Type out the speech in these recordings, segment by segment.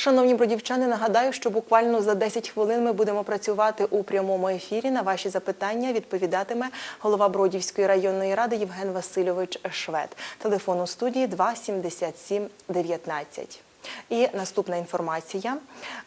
Шановні бродівчани, нагадаю, що буквально за 10 хвилин ми будемо працювати у прямому ефірі. На ваші запитання відповідатиме голова Бродівської районної ради Євген Васильович Швед. Телефон у студії 277 19. І наступна інформація.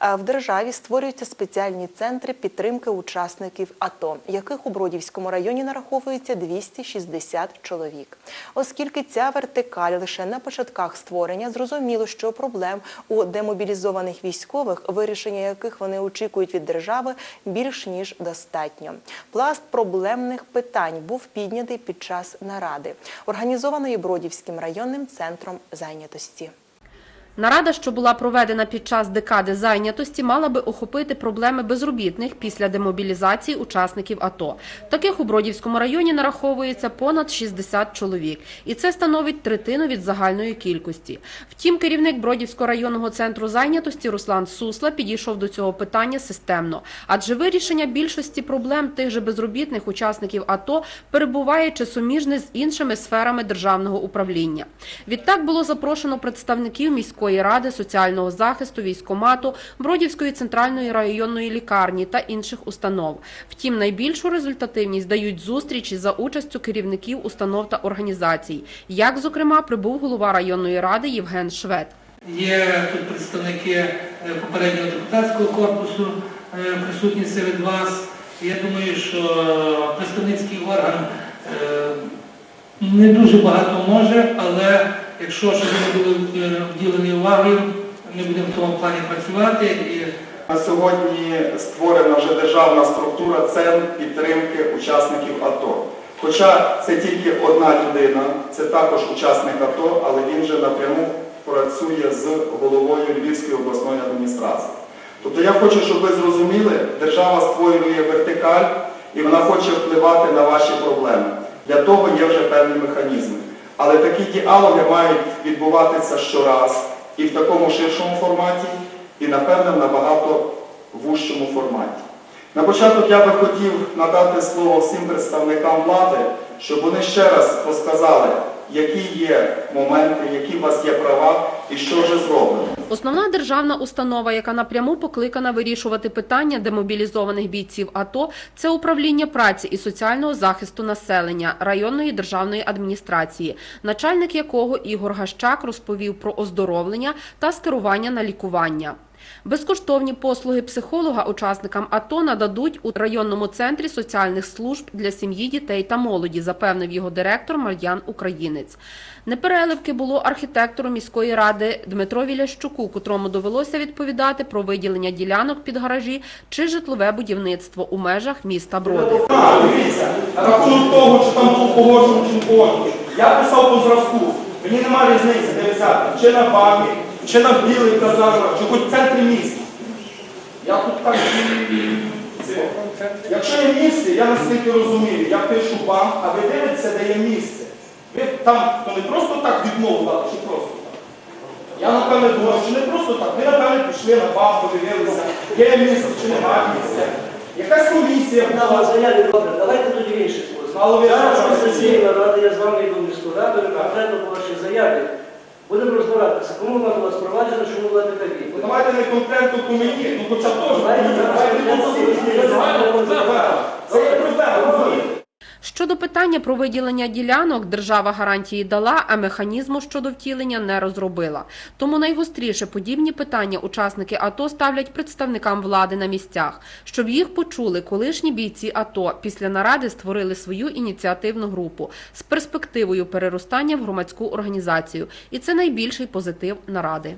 Е, В державі створюються спеціальні центри підтримки учасників АТО, яких у Бродівському районі нараховується 260 чоловік. Оскільки ця вертикаль лише на початках створення, зрозуміло, що проблем у демобілізованих військових, вирішення яких вони очікують від держави, більш ніж достатньо. Пласт проблемних питань був піднятий під час наради, організованої Бродівським районним центром зайнятості. Нарада, що була проведена під час декади зайнятості, мала би охопити проблеми безробітних після демобілізації учасників АТО. Таких у Бродівському районі нараховується понад 60 чоловік, і це становить третину від загальної кількості. Втім, керівник Бродівського районного центру зайнятості Руслан Сусла підійшов до цього питання системно, адже вирішення більшості проблем тих же безробітних учасників АТО перебуває чи суміжне з іншими сферами державного управління. Відтак було запрошено представників міської ради, соціального захисту, військомату, Бродівської центральної районної лікарні та інших установ. Втім, найбільшу результативність дають зустрічі за участю керівників установ та організацій. Як, зокрема, прибув голова районної ради Євген Швед. Є тут представники е, попереднього депутатського корпусу е, присутні серед вас. Я думаю, що представницький орган е, не дуже багато може, але якщо щоб вони були е, вділені увагою, ми будемо в тому плані працювати. І На сьогодні створена вже державна структура центр підтримки учасників АТО. Хоча це тільки одна людина, це також учасник АТО, але він вже напряму працює з головою Львівської обласної адміністрації. Тобто я хочу, щоб ви зрозуміли, держава створює вертикаль і вона хоче впливати на ваші проблеми. Для того є вже певні механізми. Але такі діалоги мають відбуватися щораз і в такому ширшому форматі, і, напевне, в набагато вужчому форматі. На початок я би хотів надати слово всім представникам влади, щоб вони ще раз розказали, є моменти, які у вас є права і що вже зроблено. Основна державна установа, яка напряму покликана вирішувати питання демобілізованих бійців АТО, це управління праці і соціального захисту населення районної державної адміністрації, начальник якого Ігор Гащак розповів про оздоровлення та скерування на лікування. Безкоштовні послуги психолога учасникам АТО нададуть у районному центрі соціальних служб для сім'ї, дітей та молоді, запевнив його директор Мар'ян Українець. Непереливки було архітектору міської ради Дмитрові Лящуку, котрому довелося відповідати про виділення ділянок під гаражі чи житлове будівництво у межах міста Броди. Дивіться, рахунок того, чи там був погоджено, чи не погоджено. Я писав по зразку. Мені немає різниці, де. Чи на бабі, чи на білий казармах, чи хоч в центрі міста. Я тут так. Якщо є місце, я наскільки розумію, я пишу вам, а ви дивитеся, де є місце. Ви там то не просто так відмову дали, чи просто так. Я напевне думав, що не просто так. Ви, напевне, пішли на бабу, подивилися, є місце чи немає місця. Якась комісія була. заяві добре, давайте тоді в інший спосіб. Зараз що, цієї наради я з вами йду в міську раду, конкретно по вашій заяві. Будемо розбиратися, кому вона була спроваджена, чому була така Ну, відповідь. Давайте не конкретно по мені, ну хоча теж. Давайте Давайте зараз по всім. конкретно, Це загальна проблема. Це є проблема, розумієте? Щодо питання про виділення ділянок, держава гарантії дала, а механізму щодо втілення не розробила. Тому найгостріше подібні питання учасники АТО ставлять представникам влади на місцях. Щоб їх почули, колишні бійці АТО після наради створили свою ініціативну групу з перспективою переростання в громадську організацію. І це найбільший позитив наради.